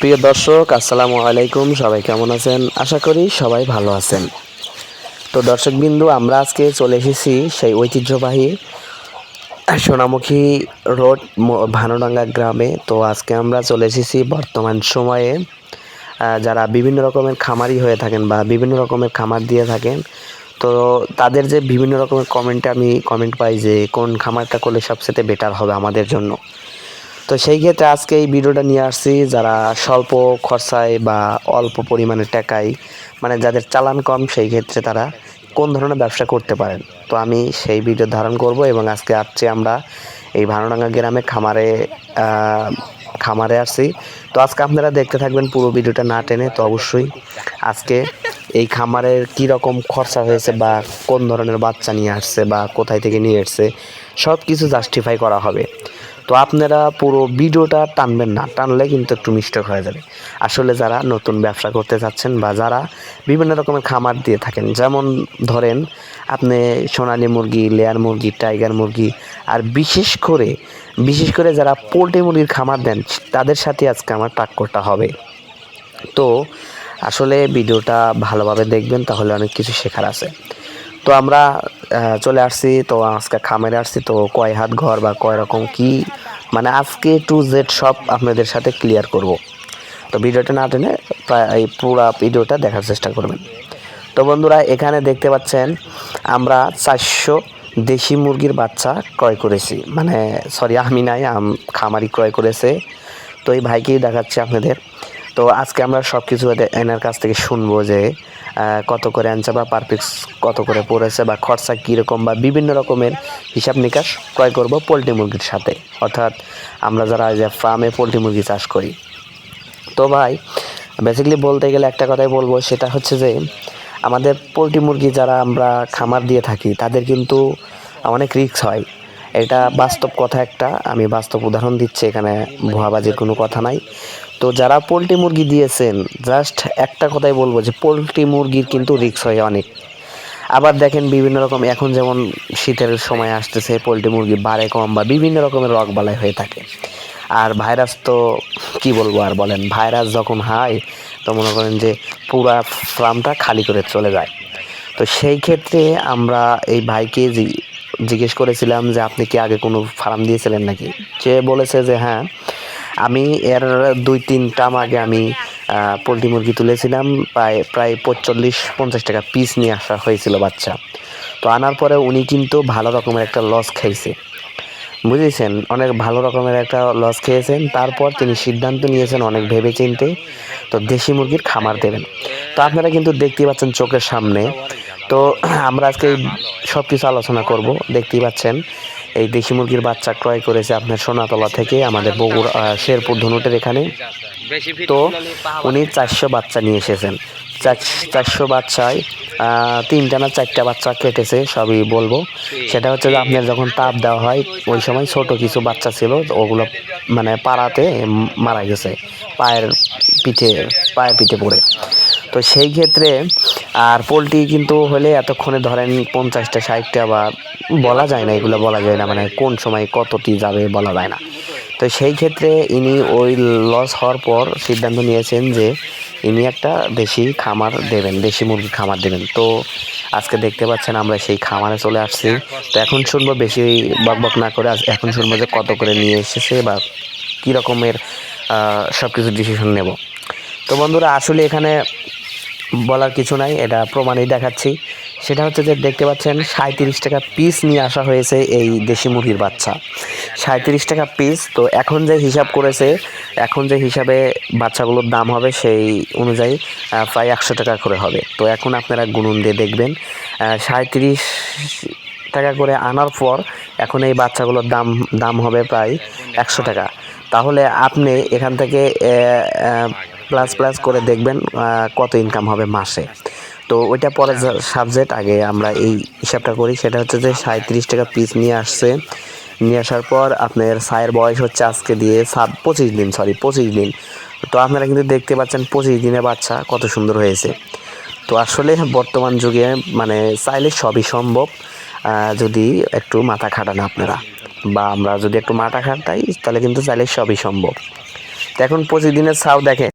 প্রিয় দর্শক, আসসালামু আলাইকুম। সবাই কেমন আছেন? আশা করি সবাই ভালো আছেন। তো দর্শকবিন্দু, আমরা আজকে চলে এসেছি সেই ঐতিহ্যবাহী সোনামুখী রোড ভানুডাঙ্গা গ্রামে। তো আজকে আমরা চলে এসেছি বর্তমান সময়ে যারা বিভিন্ন রকমের খামারি হয়ে থাকেন বা বিভিন্ন রকমের খামার দিয়ে থাকেন। তো তাদের যে বিভিন্ন রকমের কমেন্টে আমি কমেন্ট পাই যে কোন খামারটা করলে সবচেয়ে বেটার হবে আমাদের জন্য। তো সেই ক্ষেত্রে আজকে এই ভিডিওটা নিয়ে আসছি যারা স্বল্প খরচায় বা অল্প পরিমাণে টাকায় মানে যাদের চালান কম, সেই ক্ষেত্রে তারা কোন ধরনের ব্যবসা করতে পারেন? তো আমি সেই ভিডিও ধারণ করব এবং আজকে আসছি আমরা এই ভানুডাঙ্গা গ্রামে খামারে খামারে আসছি। তো আজকে আপনারা দেখতে থাকবেন পুরো ভিডিওটা না টেনে, তো অবশ্যই আজকে এই খামারের কী রকম খরচা হয়েছে বা কোন ধরনের বাচ্চা নিয়ে আসছে বা কোথায় থেকে নিয়ে এসছে সব কিছু জাস্টিফাই করা হবে। তো আপনারা পুরো ভিডিওটা টানবেন না, টানলে কিন্তু একটু মিস্টেক হয়ে যাবে। আসলে যারা নতুন ব্যবসা করতে চাচ্ছেন বা যারা বিভিন্ন রকমের খামার দিয়ে থাকেন, যেমন ধরেন আপনি সোনালি মুরগি, লেয়ার মুরগি, টাইগার মুরগি, আর বিশেষ করে বিশেষ করে যারা পোলট্রি মুরগির খামার দেন, তাদের সাথে আজকে আমার টাক্করটা হবে। তো আসলে ভিডিওটা ভালোভাবে দেখবেন, তাহলে অনেক কিছু শেখার আছে। তো আমরা চলে আসছি। তো আজকে খামারে আসছি। তো কয় হাত ঘর বা কয় রকম কি? মানে আজকে টু জেড সব আপনাদের সাথে ক্লিয়ার করব। তো ভিডিওটা না টেনে প্রায় এই পুরো ভিডিওটা দেখার চেষ্টা করবেন। তো বন্ধুরা, এখানে দেখতে পাচ্ছেন, আমরা চারশো দেশি মুরগির বাচ্চা ক্রয় করেছি। মানে সরি আমি নাই, আম- খামারি ক্রয় করেছে। তো এই ভাইকেই দেখাচ্ছি আপনাদের। তো আজকে আমরা সব কিছু এনার কাছ থেকে শুনব যে কত করে আনছে বা পার পিস কত করে পড়েছে বা খরচা কীরকম বা বিভিন্ন রকমের হিসাব নিকাশ ক্রয় করব পোলট্রি মুরগির সাথে। অর্থাৎ আমরা যারা যে ফার্মে পোলট্রি মুরগি চাষ করি। তো ভাই বেসিক্যালি বলতে গেলে একটা কথাই বলব, সেটা হচ্ছে যে, আমাদের পোলট্রি মুরগি যারা আমরা খামার দিয়ে থাকি, তাদের কিন্তু অনেক রিস্ক হয়। এটা বাস্তব কথা একটা। আমি বাস্তব উদাহরণ দিচ্ছি, এখানে ভুয়াবাজির কোনো কথা নাই। তো যারা পোলট্রি মুরগি দিয়েছেন জাস্ট একটা কথাই বলব যে, পোলট্রি মুরগির কিন্তু রিক্স হয় অনেক। আবার দেখেন বিভিন্ন রকম, এখন যেমন শীতের সময় আসতেছে, পোলট্রি মুরগি বাড়ে কম বা বিভিন্ন রকমের রোগ বালাই হয়ে থাকে। আর ভাইরাস তো, কি বলব আর বলেন ভাইরাস যখন হয়, তো মনে করেন যে পুরা ফার্মটা খালি করে চলে যায়। তো সেই ক্ষেত্রে আমরা এই ভাইকে জিজ্ঞেস করেছিলাম যে আপনি কি আগে কোনো ফার্ম দিয়েছিলেন নাকি? সে বলেছে যে হ্যাঁ আমি এর দুই তিন টাম আগে আমি পোলট্রি মুরগি তুলেছিলাম, প্রায় প্রায় পঁচল্লিশ পঞ্চাশ টাকা পিস নিয়ে আসা হয়েছিল বাচ্চা। তো আনার পরে উনি কিন্তু ভালো রকমের একটা লস খাইছে বুঝেছেন? অনেক ভালো রকমের একটা লস খেয়েছেন। তারপর তিনি সিদ্ধান্ত নিয়েছেন অনেক ভেবে চিনতে তো দেশি মুরগির খামার দেবেন। তো আপনারা কিন্তু দেখতেই পাচ্ছেন চোখের সামনে তো আমরা আজকে সব কিছু আলোচনা করব। দেখতেই পাচ্ছেন, এই দেশি মুরগির বাচ্চা ক্রয় করেছে আপনার সোনাতলা থেকে আমাদের বগুড়া শেরপুর ধনুটের এখানে। তো উনি চারশো বাচ্চা নিয়ে এসেছেন। চার- চারশো বাচ্চায় তিনটা না চারটা বাচ্চা কেটেছে, সবই বলব। সেটা হচ্ছে যে আপনার যখন তাপ দেওয়া হয়, ওই সময় ছোট কিছু বাচ্চা ছিল, ওগুলো মানে পাড়াতে মারা গেছে, পায়ের পিঠে পায়ের পিঠে পড়ে। তো সেই ক্ষেত্রে আর পোলট্রি কিন্তু হলে এতক্ষণে ধরেন পঞ্চাশটা, ষাটটা বা বলা যায় না, এগুলো বলা যায় না মানে কোন সময় কতটি যাবে বলা যায় না। তো সেই ক্ষেত্রে ইনি ওই লস হওয়ার পর সিদ্ধান্ত নিয়েছেন যে ইনি একটা দেশি খামার দেবেন, দেশি মুরগি খামার দেবেন। তো আজকে দেখতে পাচ্ছেন আমরা সেই খামারে চলে আসছি। তো এখন শুনব বেশি বকবক না করে এখন শুনব যে কত করে নিয়ে এসেছে বা কী রকমের সব কিছু ডিসিশন নেব। তো বন্ধুরা, আসলে এখানে বলার কিছু নাই, এটা প্রমাণই দেখাচ্ছি। সেটা হচ্ছে যে দেখতে পাচ্ছেন সাঁত্রিশ টাকা পিস নিয়ে আসা হয়েছে এই দেশি মুরগির বাচ্চা। সাঁত্রিশ টাকা পিস তো এখন যে হিসাব করেছে, এখন যে হিসাবে বাচ্চাগুলোর দাম হবে সেই অনুযায়ী প্রায় একশো টাকা করে হবে। তো এখন আপনারা গুনুন দিয়ে দেখবেন সাঁত্রিশ টাকা করে আনার পর এখন এই বাচ্চাগুলোর দাম দাম হবে প্রায় একশো টাকা। তাহলে আপনি এখান থেকে প্লাস প্লাস করে দেখবেন কত ইনকাম হবে মাসে। তো ওইটা পরে সাবজেক্ট আগে আমরা এই হিসাবটা করি সেটা হচ্ছে যে সাঁত্রিশ টাকা পিস নিয়ে আসছে। নিয়ে আসার পর আপনার সায়ের বয়স হচ্ছে আজকে দিয়ে সাত পঁচিশ দিন সরি পঁচিশ দিন। তো আপনারা কিন্তু দেখতে পাচ্ছেন পঁচিশ দিনের বাচ্চা কত সুন্দর হয়েছে। তো আসলে বর্তমান যুগে মানে চাইলে সবই সম্ভব যদি একটু মাথা খাটান আপনারা। বা আমরা যদি একটু মাথা খাটাই তাহলে কিন্তু চাইলে সবই সম্ভব। তো এখন পঁচিশ দিনের ছাও দেখে